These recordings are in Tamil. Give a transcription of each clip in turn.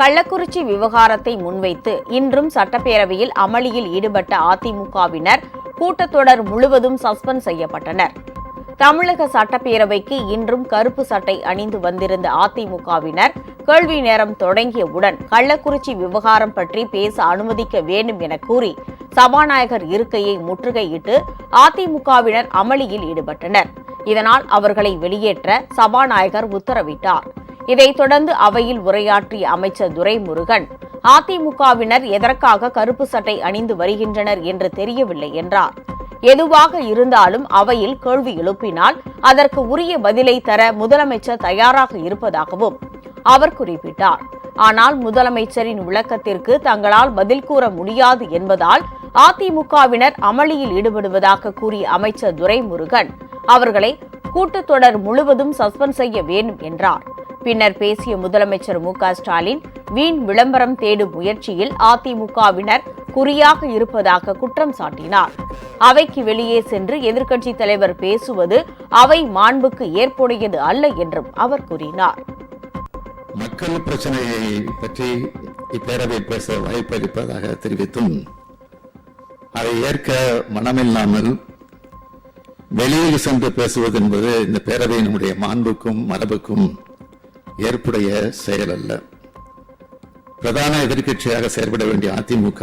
கள்ளக்குறிச்சி விவகாரத்தை முன்வைத்து இன்றும் சட்டப்பேரவையில் அமளியில் ஈடுபட்ட அதிமுகவினர் கூட்டத்தொடர் முழுவதும் சஸ்பெண்ட் செய்யப்பட்டனர். தமிழக சட்டப்பேரவைக்கு இன்றும் கருப்பு சட்டை அணிந்து வந்திருந்த அதிமுகவினர் கேள்வி நேரம் தொடங்கியவுடன் கள்ளக்குறிச்சி விவகாரம் பற்றி பேச அனுமதிக்க வேண்டும் என கூறி சபாநாயகர் இருக்கையை முற்றுகையிட்டு அதிமுகவினர் அமளியில் ஈடுபட்டனர். இதனால் அவர்களை வெளியேற்ற சபாநாயகர் உத்தரவிட்டார். இதைத் தொடர்ந்து அவையில் உரையாற்றிய அமைச்சர் துரைமுருகன் அதிமுகவினர் எதற்காக கருப்பு சட்டை அணிந்து வருகின்றனர் என்று தெரியவில்லை என்றார். எதுவாக இருந்தாலும் அவையில் கேள்வி எழுப்பினால் அதற்கு உரிய பதிலை தர முதலமைச்சர் தயாராக இருப்பதாகவும் அவர் குறிப்பிட்டார். ஆனால் முதலமைச்சரின் விளக்கத்திற்கு தங்களால் பதில் கூற முடியாது என்பதால் அதிமுகவினர் அமளியில் ஈடுபடுவதாக கூறிய அமைச்சர் துரைமுருகன் அவர்களை கூட்டத்தொடர் முழுவதும் சஸ்பெண்ட் செய்ய வேண்டும் என்றார். பின்னர் பேசிய முதலமைச்சர் மு ஸ்டாலின் வீண் விளம்பரம் தேடும் முயற்சியில் அதிமுகவினர் குறியாக இருப்பதாக குற்றம் சாட்டினார். அவைக்கு வெளியே சென்று எதிர்க்கட்சித் தலைவர் பேசுவது அவை மாண்புக்கு ஏற்புடையது அல்ல என்றும் அவர் கூறினார். மக்கள் பிரச்சனையை பற்றி இப்பேரவை பேச வாய்ப்பளிப்பதாக தெரிவித்தும் அதை ஏற்க மனமில்லாமல் வெளியில் சென்று பேசுவது என்பது இந்த பேரவையினுடைய மாண்புக்கும் மரபுக்கும் ஏற்புடைய செயல் அல்ல பிரதான எதிர்க்கட்சியாக செயல்பட வேண்டிய அதிமுக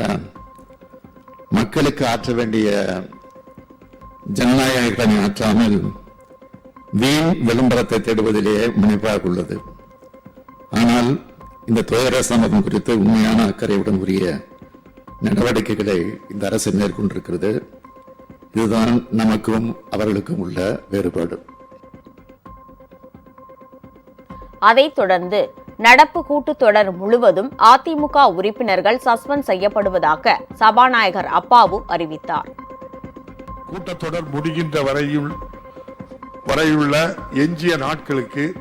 மக்களுக்கு ஆற்ற வேண்டிய ஜனநாயக கடனை ஆற்றாமல் வீண் விளம்பரத்தை தேடுவதிலேயே முனைப்பாக உள்ளது. ஆனால் இந்த துயர சம்பவம் குறித்து உண்மையான அக்கறையுடன் உரிய நடவடிக்கைகளை இந்த அரசு மேற்கொண்டிருக்கிறது. இதுதான் நமக்கும் அவர்களுக்கும் உள்ள வேறுபாடு. அதைத் தொடர்ந்து நடப்பு கூட்டத்தொடர் முழுவதும் அதிமுக உறுப்பினர்கள் சஸ்பெண்ட் செய்யப்படுவதாக சபாநாயகர் அப்பாவு அறிவித்தார். கூட்டத்தொடர் முடிகின்ற வரையில் வரையுள்ள எஞ்சிய நாட்களுக்கு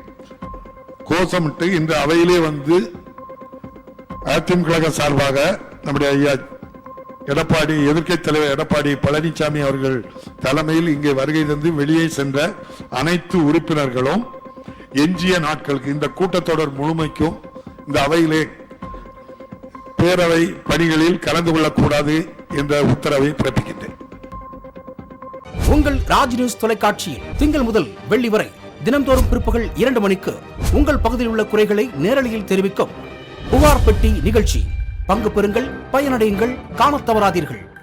கோஷமிட்டு இன்று அவையிலே வந்து அதிமுக சார்பாக நம்முடைய ஐயா எடப்பாடி எதிர்க்கை தலைவர் எடப்பாடி பழனிசாமி அவர்கள் தலைமையில் இங்கே வருகை தந்து வெளியே சென்ற அனைத்து உறுப்பினர்களும் எஞ்சிய நாட்களுக்கு இந்த கூட்டத்தொடர் முழுமைக்கும் இந்த அவையிலே பேரவை பணிகளில் கலந்து கொள்ளக்கூடாது என்ற உத்தரவை பிறப்பிக்கின்றேன். உங்கள் ராஜ் நியூஸ் தொலைக்காட்சியில் திங்கள் முதல் வெள்ளி வரை தினம்தோறும் பிற்பகல் இரண்டு மணிக்கு உங்கள் பகுதியில் உள்ள குறைகளை நேரலையில் தெரிவிக்கும் புகார் பெட்டி நிகழ்ச்சி. பங்கு பெறுங்கள் பயனடையுங்கள் காணத் தவறாதீர்கள்.